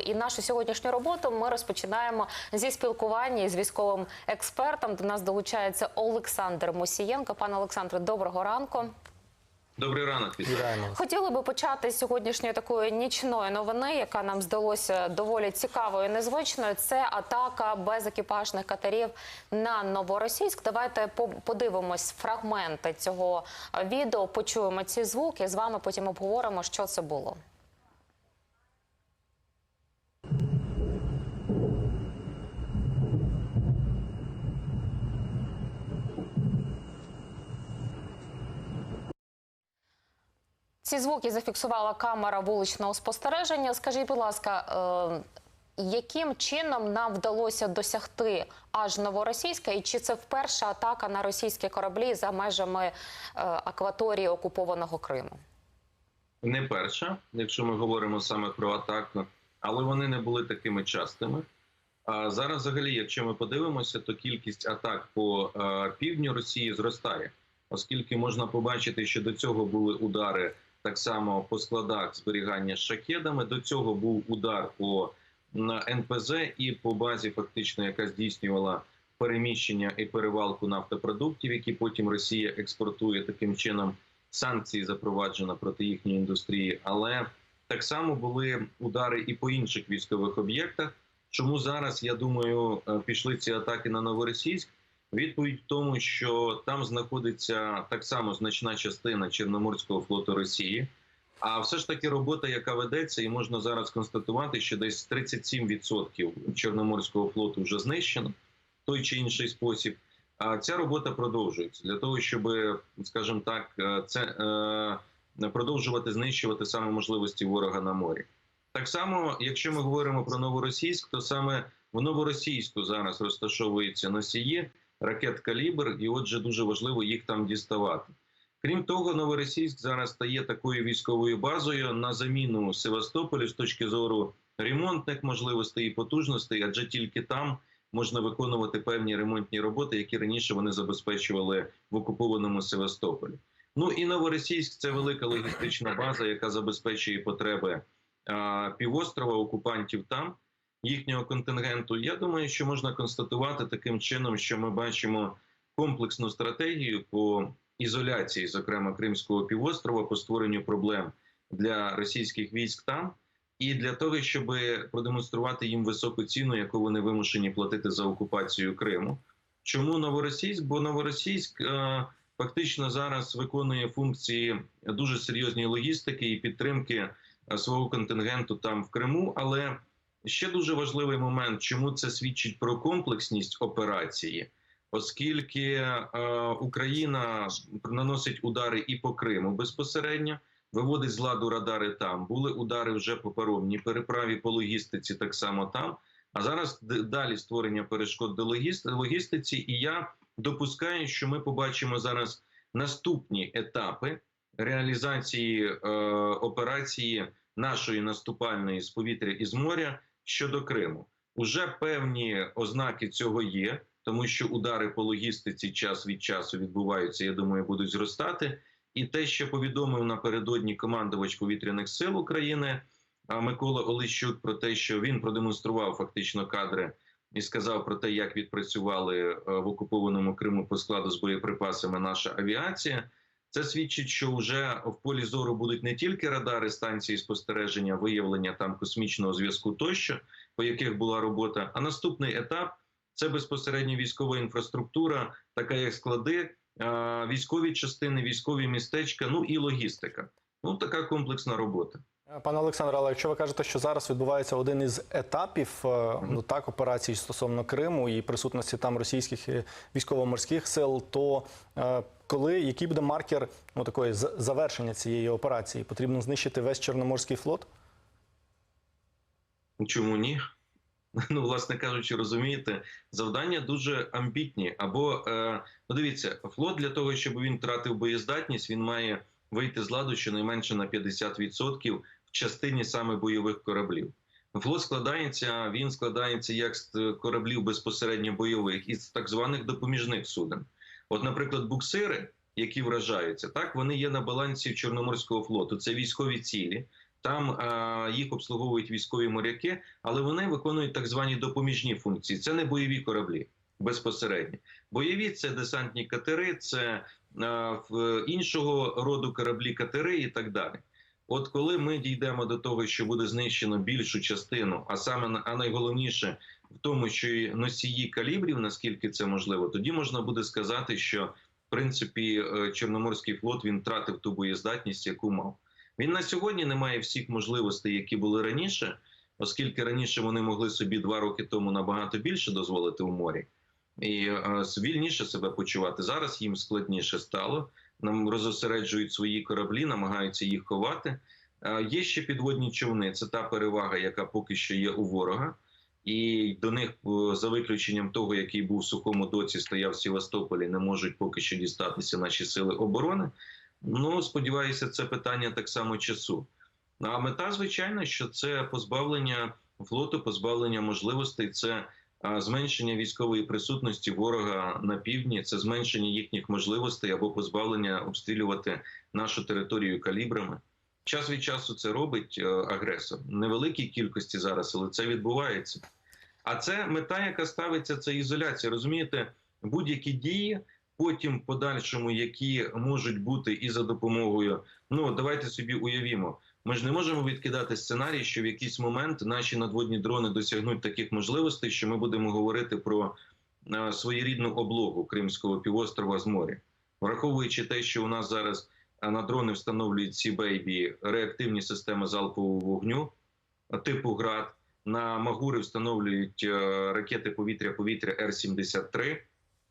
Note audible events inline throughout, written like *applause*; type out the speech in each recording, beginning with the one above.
І нашу сьогоднішню роботу ми розпочинаємо зі спілкування з військовим експертом. До нас долучається Олександр Мосієнко. Пане Олександре, доброго ранку. Добрий ранок. Вітаємо. Хотіли би почати з сьогоднішньої такої нічної новини, яка нам здалося доволі цікавою і незвичною. Це атака безекіпажних катерів на новоросійськ. Давайте подивимось фрагменти цього відео, почуємо ці звуки. З вами потім обговоримо, що це було. Ці звуки зафіксувала камера вуличного спостереження. Скажіть, будь ласка, е, яким чином нам вдалося досягти аж новоросійська, і чи це вперше атака на російські кораблі за межами е, акваторії окупованого Криму? Не перша, якщо ми говоримо саме про атаку, але вони не були такими частими. А зараз, взагалі, якщо ми подивимося, то кількість атак по е, півдню Росії зростає, оскільки можна побачити, що до цього були удари так само по складах зберігання з шахедами. До цього був удар по НПЗ і по базі, фактично, яка здійснювала переміщення і перевалку нафтопродуктів, які потім Росія експортує таким чином. Санкції запроваджено проти їхньої індустрії, але так само були удари і по інших військових об'єктах. Чому зараз я думаю е, пішли ці атаки на новоросійськ? Відповідь в тому, що там знаходиться так само значна частина Чорноморського флоту Росії. А все ж таки робота, яка ведеться, і можна зараз констатувати, що десь 37% Чорноморського флоту вже знищено в той чи інший спосіб. А ця робота продовжується для того, щоб, скажімо так, е, це е, продовжувати знищувати саме можливості ворога на морі. Так само, якщо ми говоримо про новоросійськ, то саме в новоросійську зараз розташовуються носії ракет калібр, і отже, дуже важливо їх там діставати. Крім того, новоросійськ зараз стає такою військовою базою на заміну Севастополю з точки зору ремонтних можливостей і потужностей, адже тільки там можна виконувати певні ремонтні роботи, які раніше вони забезпечували в окупованому Севастополі. Ну і новоросійськ це велика логістична база, яка забезпечує потреби а, півострова окупантів там. Їхнього контингенту, я думаю, що можна констатувати таким чином, що ми бачимо комплексну стратегію по ізоляції, зокрема Кримського півострова, по створенню проблем для російських військ там, і для того, щоб продемонструвати їм високу ціну, яку вони вимушені платити за окупацію Криму. Чому новоросійськ? Бо новоросійськ е, фактично зараз виконує функції дуже серйозні логістики і підтримки е, свого контингенту там в Криму, але Ще дуже важливий момент, чому це свідчить про комплексність операції, оскільки е, Україна наносить удари і по Криму безпосередньо, виводить з ладу радари там. Були удари вже по паромній переправі по логістиці, так само там. А зараз далі створення перешкод до логістиці, і я допускаю, що ми побачимо зараз наступні етапи реалізації е, операції нашої наступальної з повітря і з моря щодо Криму. Уже певні ознаки цього є, тому що удари по логістиці час від часу відбуваються. Я думаю, будуть зростати. І те, що повідомив напередодні командувач повітряних сил України Микола Олещук про те, що він продемонстрував фактично кадри і сказав про те, як відпрацювали е, в окупованому Криму по складу з боєприпасами наша авіація. Це свідчить, що вже в полі зору будуть не тільки радари станції спостереження, виявлення там космічного зв'язку тощо, по яких була робота. А наступний етап це безпосередньо військова інфраструктура, така як склади, е, військові частини, військові містечка, ну і логістика. Ну така комплексна робота. Пане Олександре, але якщо ви кажете, що зараз відбувається один із етапів е, ну так операцій стосовно Криму і присутності там російських військово-морських сил, то е, коли який буде маркер ну такої завершення цієї операції? Потрібно знищити весь Чорноморський флот? Чому ні? *laughs* Ну, власне кажучи, розумієте, завдання дуже амбітні. Або е, ну дивіться, флот для того, щоб він втратив боєздатність, він має вийти з ладу щонайменше на 50% в частині саме бойових кораблів. Флот складається, він складається як з е, кораблів безпосередньо бойових із так званих допоміжних суден. От, наприклад, буксири, які вражаються, так вони є на балансі Чорноморського флоту. Це військові цілі, Там е, їх обслуговують військові моряки, але вони виконують так звані допоміжні функції. Це не бойові кораблі безпосередньо. Бойові це десантні катери, це е, в іншого роду кораблі катери і так далі. От коли ми дійдемо до того, що буде знищено більшу частину, а саме а найголовніше в тому, що і носії калібрів, наскільки це можливо, тоді можна буде сказати, що в принципі е, Чорноморський флот він втратив ту боєздатність, яку мав. Він на сьогодні не має всіх можливостей, які були раніше, оскільки раніше вони могли собі два роки тому набагато більше дозволити у морі і е, вільніше себе почувати. Зараз їм складніше стало. Нам розосереджують свої кораблі, намагаються їх ховати. Е, Є ще підводні човни. Це та перевага, яка поки що є у ворога. І до них, е, за виключенням того, який був в сухому доці, стояв в Севастополі, не можуть поки що дістатися наші сили оборони. Ну, сподіваюся, це питання так само часу. А мета, звичайно, що це позбавлення флоту, позбавлення можливостей, це зменшення військової присутності ворога на півдні, це зменшення їхніх можливостей або позбавлення обстрілювати нашу територію калібрами. Час від часу це робить е, агресор. Невеликій кількості зараз, але це відбувається. А це мета, яка ставиться, це ізоляція. Розумієте, будь-які дії, потім подальшому, які можуть бути і за допомогою. Ну давайте собі уявімо. Ми ж не можемо відкидати сценарій, що в якийсь момент наші надводні дрони досягнуть таких можливостей, що ми будемо говорити про е, своєрідну облогу Кримського півострова з моря, враховуючи те, що у нас зараз е, на дрони встановлюють ці бейбі реактивні системи залпового вогню типу ГРАД. На Магури встановлюють е, ракети повітря-повітря Р-73,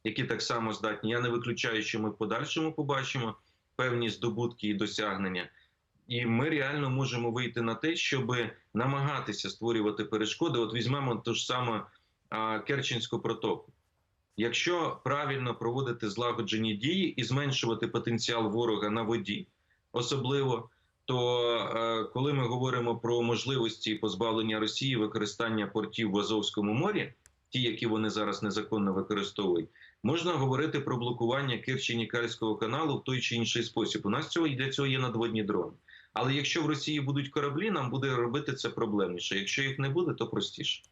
які так само здатні. Я не виключаю, що ми в подальшому побачимо певні здобутки і досягнення. І ми реально можемо вийти на те, щоб намагатися створювати перешкоди. От візьмемо ту ж саму а, Керченську протоку. Якщо правильно проводити злагоджені дії і зменшувати потенціал ворога на воді, особливо, то е, коли ми говоримо про можливості позбавлення Росії використання портів в Азовському морі, ті, які вони зараз незаконно використовують, можна говорити про блокування Керчі-Нікальського каналу в той чи інший спосіб. У нас цього для цього є надводні дрони. Але якщо в Росії будуть кораблі, нам буде робити це проблемніше. Якщо їх не буде, то простіше.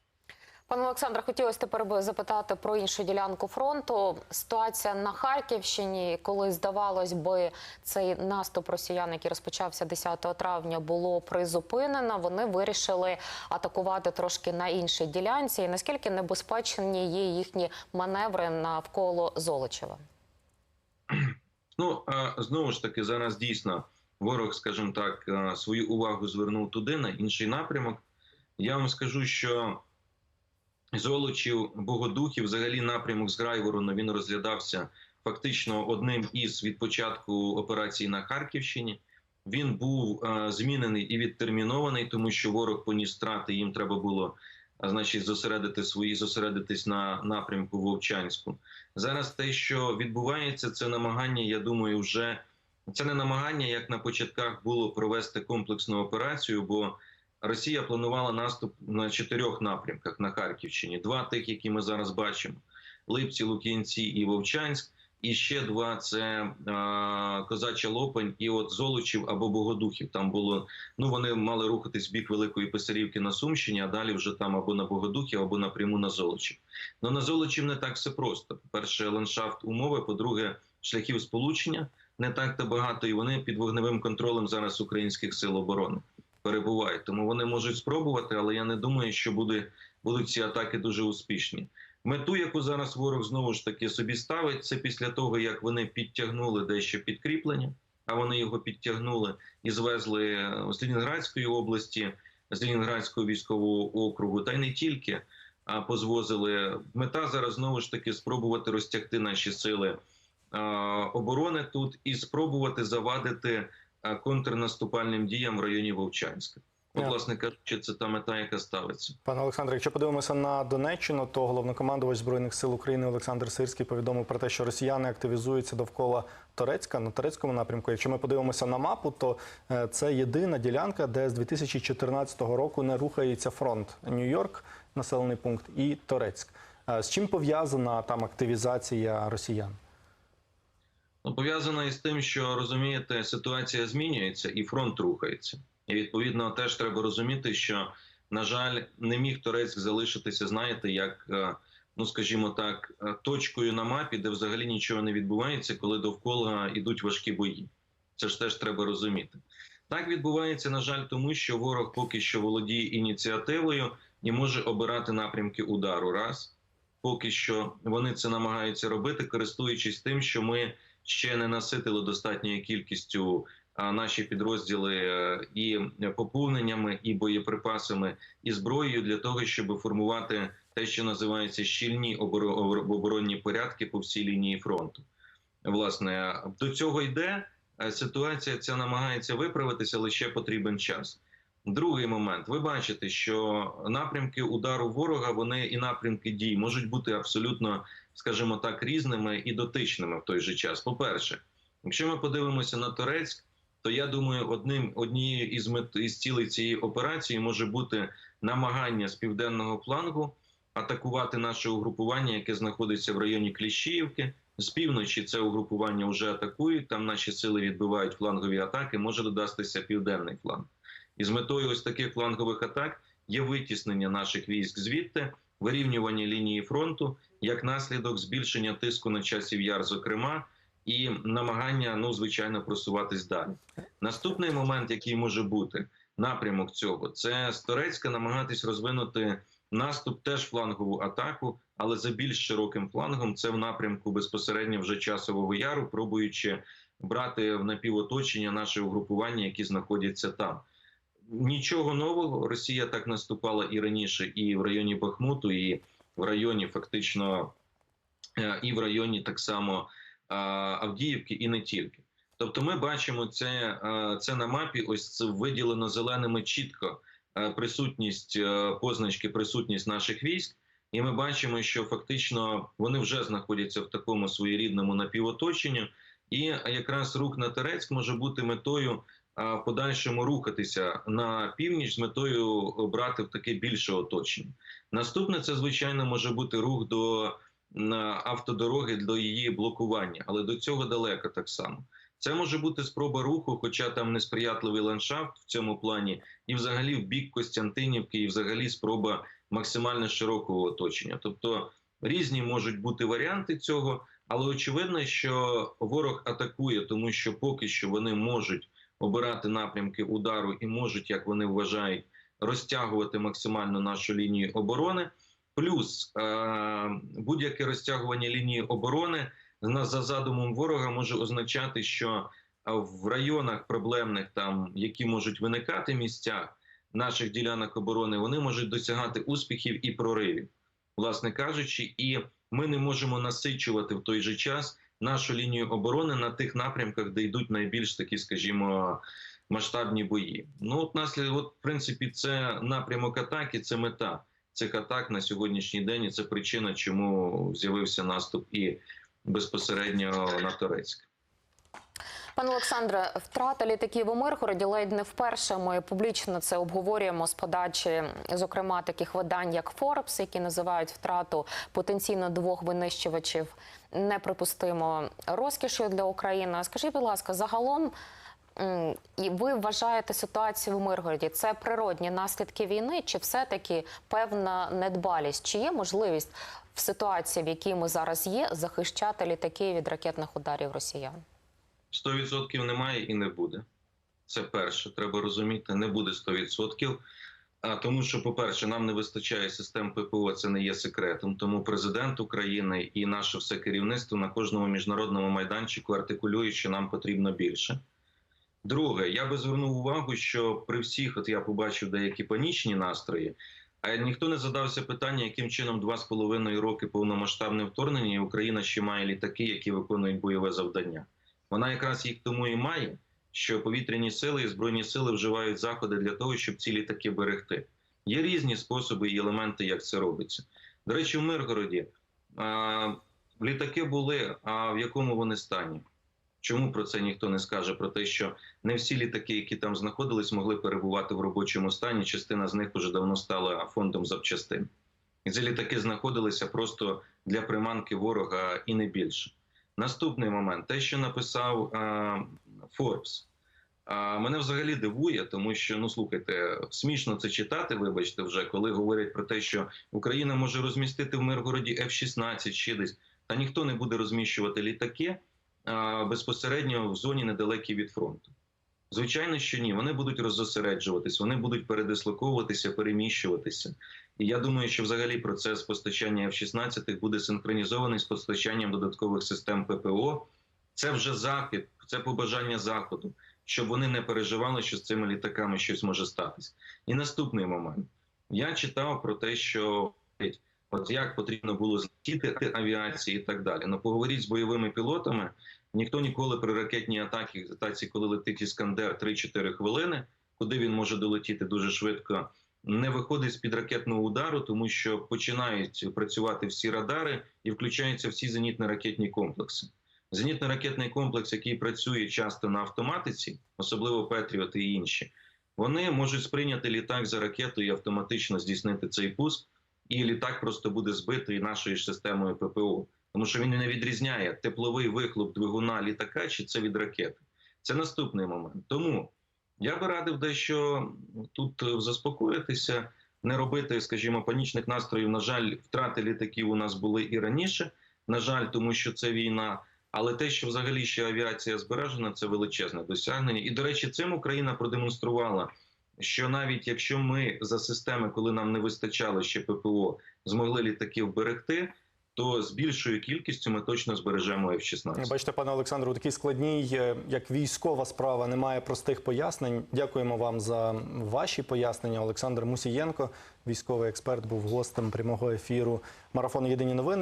Пане Олександре, хотілося тепер би запитати про іншу ділянку фронту. Ситуація на Харківщині, коли здавалось би, цей наступ росіян, який розпочався 10 травня, було призупинено. Вони вирішили атакувати трошки на іншій ділянці. І наскільки небезпечні є їхні маневри навколо Золочева? Ну знову ж таки, зараз дійсно ворог, скажімо так, свою увагу звернув туди на інший напрямок. Я вам скажу, що Золочів, Богодухів, взагалі напрямок з Грайворона він розглядався фактично одним із від початку операції на Харківщині. Він був е, змінений і відтермінований, тому що ворог поніс втрати. Їм треба було а, значить зосередити свої зосередитись на напрямку Вовчанську. Зараз те, що відбувається, це намагання. Я думаю, вже це не намагання, як на початках було провести комплексну операцію, бо Росія планувала наступ на чотирьох напрямках на Харківщині. Два тих, які ми зараз бачимо: Липці, Лук'янці і Вовчанськ. І ще два це е, Козача Лопань і от Золочів або Богодухів. Там було ну вони мали рухатись в бік Великої Писарівки на Сумщині, а далі вже там або на Богодухів, або напряму на Золочів. Ну на Золочів не так все просто. По-перше, ландшафт умови. По-друге, шляхів сполучення не так то багато, і вони під вогневим контролем зараз українських сил оборони перебувають. Тому вони можуть спробувати, але я не думаю, що буде, будуть ці атаки дуже успішні. Мету, яку зараз ворог знову ж таки собі ставить, це після того, як вони підтягнули дещо підкріплення, а вони його підтягнули і звезли з Ленінградської області, з Ленінградського військового округу, та й не тільки а позвозили. Мета зараз знову ж таки спробувати розтягти наші сили оборони тут і спробувати завадити контрнаступальним діям в районі Вовчанська. От, власне кажучи, це та мета, яка ставиться. Пане Олександре, якщо подивимося на Донеччину, то головнокомандувач збройних сил України Олександр Сирський повідомив про те, що росіяни активізуються довкола Торецька на турецькому напрямку. Якщо ми подивимося на мапу, то е, це єдина ділянка, де з 2014 року не рухається фронт Нью-Йорк, населений пункт, і Торецьк. Е, З чим пов'язана там активізація росіян? Ну, пов'язана із тим, що розумієте, ситуація змінюється і фронт рухається. І відповідно теж треба розуміти, що на жаль, не міг Торецьк залишитися, знаєте, як е, ну скажімо так, е, точкою на мапі, де взагалі нічого не відбувається, коли довкола йдуть важкі бої. Це ж теж треба розуміти. Так відбувається, на жаль, тому що ворог поки що володіє ініціативою і може обирати напрямки удару. Раз поки що вони це намагаються робити, користуючись тим, що ми ще не наситили достатньою кількістю наші підрозділи е, і поповненнями, і боєприпасами, і зброєю для того, щоб формувати те, що називається щільні оборо- оборонні порядки по всій лінії фронту. Власне, до цього йде. Ситуація ця намагається виправитися, але ще потрібен час. Другий момент. Ви бачите, що напрямки удару ворога, вони і напрямки дій можуть бути абсолютно, скажімо так, різними і дотичними в той же час. По-перше, якщо ми подивимося на Торецьк, то я думаю, одним однією із мет із цілей цієї операції може бути намагання з південного флангу атакувати наше угрупування, яке знаходиться в районі Кліщіївки. З півночі це угрупування вже атакують. Там наші сили відбивають флангові атаки. Може додастися південний фланг. І з метою ось таких флангових атак є витіснення наших військ звідти, вирівнювання лінії фронту, як наслідок збільшення тиску на часів яр, зокрема, і намагання, ну звичайно, просуватись далі. Наступний момент, який може бути напрямок цього, це з Торецька намагатись розвинути наступ, теж флангову атаку, але за більш широким флангом. Це в напрямку безпосередньо вже часового яру, пробуючи брати в напівоточення наше угрупування, які знаходяться там. Нічого нового. Росія так наступала і раніше, і в районі Бахмуту, і в районі фактично, е, і в районі так само Авдіївки, і не тільки. Тобто, ми бачимо це, е, це на мапі. Ось це виділено зеленими чітко е, присутність позначки, присутність наших військ. І ми бачимо, що фактично вони вже знаходяться в такому своєрідному напівоточенні, і якраз рух на Терецьк може бути метою в подальшому рухатися на північ з метою брати в таке більше оточення. Наступне це звичайно може бути рух до автодороги до її блокування, але до цього далеко так само. Це може бути спроба руху, хоча там несприятливий ландшафт в цьому плані, і взагалі в бік Костянтинівки, і взагалі спроба максимально широкого оточення. Тобто різні можуть бути варіанти цього, але очевидно, що ворог атакує, тому що поки що вони можуть обирати напрямки удару і можуть, як вони вважають, розтягувати максимально нашу лінію оборони. Плюс е- будь-яке розтягування лінії оборони на за задумом ворога може означати, що в районах проблемних, там які можуть виникати місцях наших ділянок оборони, вони можуть досягати успіхів і проривів, власне кажучи, і ми не можемо насичувати в той же час нашу лінію оборони на тих напрямках, де йдуть найбільш такі, скажімо, масштабні бої. Ну, от наслідок, от, в принципі, це напрямок атаки, це мета цих атак на сьогоднішній день. І це причина, чому з'явився наступ і безпосередньо на Турецьк. Пане Олександре, втрата літаків у Миргороді ледь не вперше. Ми публічно це обговорюємо з подачі, зокрема, таких видань, як Forbes, які називають втрату потенційно двох винищувачів неприпустимо розкішою для України. Скажіть, будь ласка, загалом. І ви вважаєте ситуацію в Миргороді? Це природні наслідки війни, чи все-таки певна недбалість? Чи є можливість в ситуації, в якій ми зараз є, захищати літаки від ракетних ударів росіян? 100% немає і не буде. Це перше, треба розуміти, не буде 100%. А тому, що, по-перше, нам не вистачає систем ППО, це не є секретом. Тому президент України і наше все керівництво на кожному міжнародному майданчику артикулює, що нам потрібно більше. Друге, я би звернув увагу, що при всіх, от я побачив деякі панічні настрої, а ніхто не задався питання, яким чином два з половиною роки повномасштабне вторгнення, і Україна ще має літаки, які виконують бойове завдання. Вона якраз їх тому і має, що повітряні сили і збройні сили вживають заходи для того, щоб ці літаки берегти. Є різні способи і елементи, як це робиться. До речі, в Миргороді а, літаки були, а в якому вони стані? Чому про це ніхто не скаже? Про те, що не всі літаки, які там знаходились, могли перебувати в робочому стані. Частина з них вже давно стала фондом запчастин. І ці літаки знаходилися просто для приманки ворога і не більше. Наступний момент, те, що написав е, Forbes. А мене взагалі дивує, тому що ну слухайте, смішно це читати. Вибачте, вже коли говорять про те, що Україна може розмістити в Миргороді F-16, ще десь, та ніхто не буде розміщувати літаки а, безпосередньо в зоні недалекій від фронту. Звичайно, що ні. Вони будуть роззосереджуватись, вони будуть передислоковуватися, переміщуватися. Я думаю, що взагалі процес постачання F-16 буде синхронізований з постачанням додаткових систем ППО. Це вже захід, це побажання заходу, щоб вони не переживали, що з цими літаками щось може статись. І наступний момент. Я читав про те, що от як потрібно було злетіти авіації і так далі. Ну поговоріть з бойовими пілотами. Ніхто ніколи при ракетній атаці, коли летить іскандер 3-4 хвилини, куди він може долетіти дуже швидко, не виходить з під ракетного удару, тому що починають працювати всі радари і включаються всі зенітно-ракетні комплекси. Зенітно-ракетний комплекс, який працює часто на автоматиці, особливо Петріот і інші, вони можуть сприйняти літак за ракету і автоматично здійснити цей пуск, і літак просто буде збитий нашою системою ППО. Тому що він не відрізняє тепловий вихлоп двигуна літака чи це від ракети. Це наступний момент. Тому я би радив дещо тут е, заспокоїтися, не робити, скажімо, панічних настроїв. На жаль, втрати літаків у нас були і раніше. На жаль, тому що це війна. Але те, що взагалі ще авіація збережена, це величезне досягнення. І, до речі, цим Україна продемонструвала, що навіть якщо ми за системи, коли нам не вистачало ще ППО, змогли літаки вберегти, то з більшою кількістю ми точно збережемо F-16. Бачите, пане Олександру, такій складній, е, як військова справа, немає простих пояснень. Дякуємо вам за ваші пояснення. Олександр Мусієнко, військовий експерт, був гостем прямого ефіру марафону Єдині новини.